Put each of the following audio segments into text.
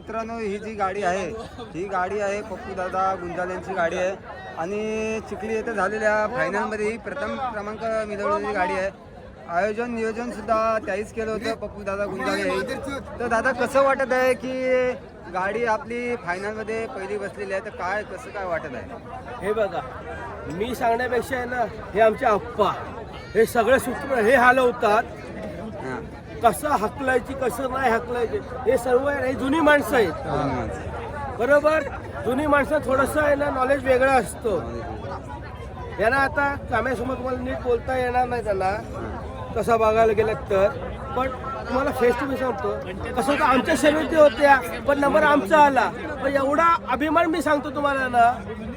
मित्रांनो ही जी गाडी आहे ही गाडी आहे पप्पू दादा गुंजाल यांची गाडी आहे. आणि चिखली येथे झालेल्या फायनलमध्ये ही प्रथम क्रमांक मिळवलेली गाडी आहे. आयोजन नियोजन सुद्धा त्याहीच केलं होतं पप्पू दादा गुंजाले तर दादा कसं वाटत आहे की गाडी आपली फायनलमध्ये पहिली बसलेली आहे? तर काय कसं काय वाटत आहे? हे बघा मी सांगण्यापेक्षा आहे ना हे आमचे आप्पा. हे सगळे सूत्र हे हालवतात. कसं हकलायची कसं नाही हकलायची हे सर्व हे जुनी माणसं आहेत. हां. बरोबर? जुनी माणसं थोडंसं आहे ना नॉलेज वेगळं असतं. यांना आता कॅमेऱ्यासमोर तुम्हाला नीट बोलता येणार नाही त्यांना. तसं बघायला गेलं तर. पण तुम्हाला फेस टू फेस सांगतो कसं होतं आमच्या शर्यती होत्या पण नंबर आमचा आला. पण एवढा अभिमान मी सांगतो तुम्हाला ना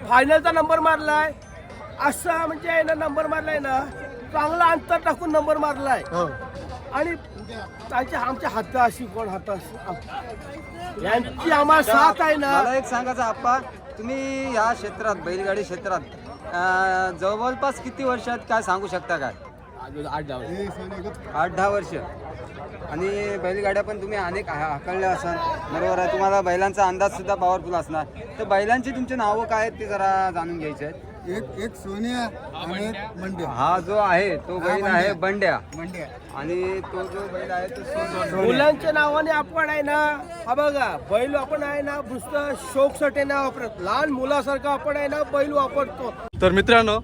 फायनलचा नंबर मारलाय. असा म्हणजे आहे ना नंबर मारलाय ना चांगला अंतर टाकून नंबर मारलाय. आणि त्यांच्या आमच्या हात अशी कोण हात अशी? यांची आम्हाला साथ आहे ना. मला एक सांगायचं आप्पा तुम्ही या क्षेत्रात बैलगाडी क्षेत्रात अं, जवळपास किती वर्षात काय सांगू शकता काय? आठ दहा वर्ष. आणि बैलगाड्या पण तुम्ही अनेक हा- हाकलल्या असाल. बरोबर आहे तुम्हाला बैलांचा अंदाज सुद्धा पॉवरफुल असणार. तर बैलांची तुमची नावं काय आहेत ते जरा जाणून घ्यायचे आहेत. एक एक सोनिया आणि एक मंड्या हा जो आहे तो बैल आहे बंड्या. मंड्या आणि तो जो बैल आहे तो सोन- सोन्या. मुलांच्या नावाने आपण आहे ना हा बघा बैल आपण आहे ना नुसतं शोकसाठी नाही वापरत. लहान मुलासारखं आपण आहे ना बैल वापरतो. तर मित्रांनो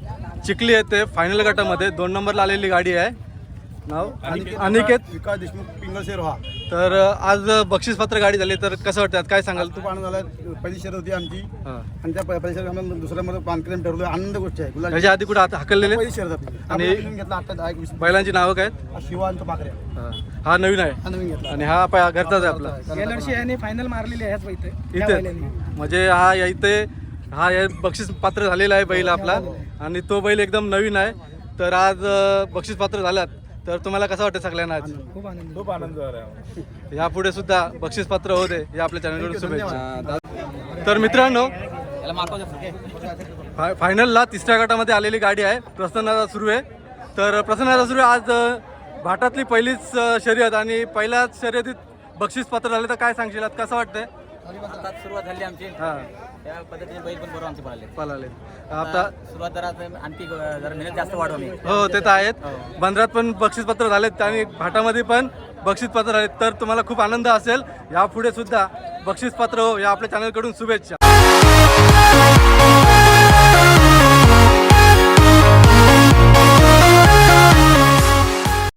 चिखली येथे फायनल गटामध्ये दोन नंबरला आलेली गाडी आहे. नाव? अनि- अनिकेत. विकास देशमुख पिंगळशे रोहा तर आज बक्षीसपत्र गाडी झाली तर कसं वाटतं काय सांगाल? तू आनंद झाला. पहिली शर्यत होती आमची. हा. आणि त्या पहिल्या शर्यत आम्हाला दुसऱ्या मध्ये पानक्रेम ठरलो आनंद गोष्ट आहे. गुलाल ह्याच्या आधी कुठं हात- हाकललेले? पहिली शर्यत आपली आणि- घेतला आता दहा बैलांची नावं काय? आहेत? हा शिवांत पाकऱ्या हा. हा नवीन आहे. हा नवीन घेतला. आणि हा प- घरचाच आहे आपला. गेल्या वर्षी यांनी फायनल मारलेली आहे इथे. म्हणजे हा या इथे हा या बक्षीस पात्र झालेला आहे बैल आपला. आणि तो बैल एकदम नवीन आहे. तर आज बक्षीस पात्र झालात तर तुम्हाला कसं वाटतं सगळ्यांना आज? खूप आनंद. खूप आनंद झाला यापुढे सुद्धा बक्षीस पात्र होते या आपल्या चॅनलकडून शुभेच्छा. तर मित्रांनो फाय- फायनलला तिसऱ्या गटामध्ये आलेली गाडी आहे. प्रसन्नाचा सुरू आहे. तर प्रसन्नाचा सुरू आहे. आज भाटातली पहिलीच शर्यत आणि पहिल्याच शर्यतीत बक्षीस पात्र झाले तर काय सांगशील? आज कसं वाटतंय? सुरुवात झाली आमची. हा. त्या पद्धतीने बैल पण बरोबर आमचे पळाले. पळाले. आता सुरुवात जरा आता आणखी जरा मेहनत जास्त वाढवा मी. हो ते तर आहेत. बंदरात पण बक्षीस पत्र झालेत. आणि भाटामध्ये पण बक्षीस पत्र झालेत. तर तुम्हाला खूप आनंद असेल. यापुढे सुद्धा बक्षीस पत्र हो या आपल्या चॅनलकडून शुभेच्छा.